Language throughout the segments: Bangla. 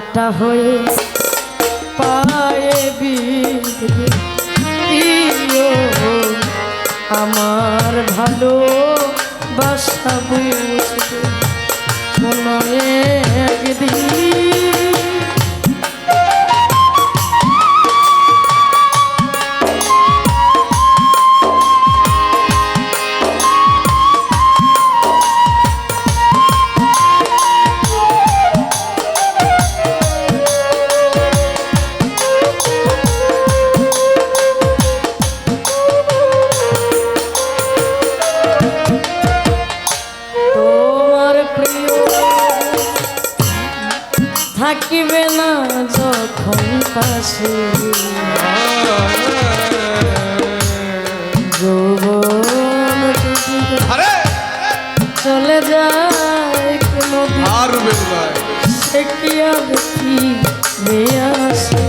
কাটা হয়ে পায়ে বিধবে দিও আমার ভালো বাসা বুঝবে কোনো একদিন থাকিবে না যখন পাশে। যৌবন চলে যায় কোনো সে কি আর আসে?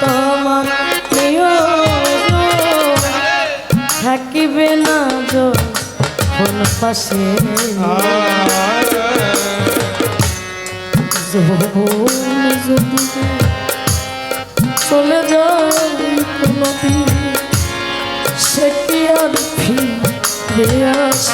তোমার থাকিবে না যখন পাশে। যদি চলে যায় সে কি আর ফিরে আসে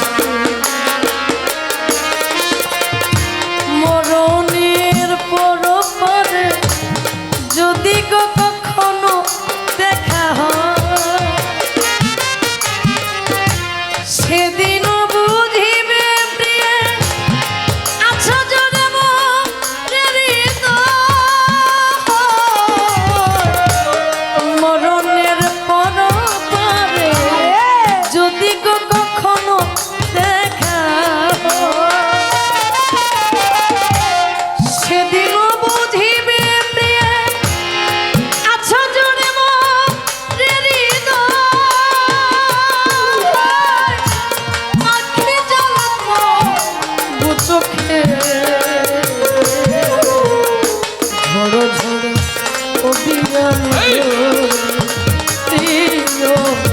ও বিরল প্রিয়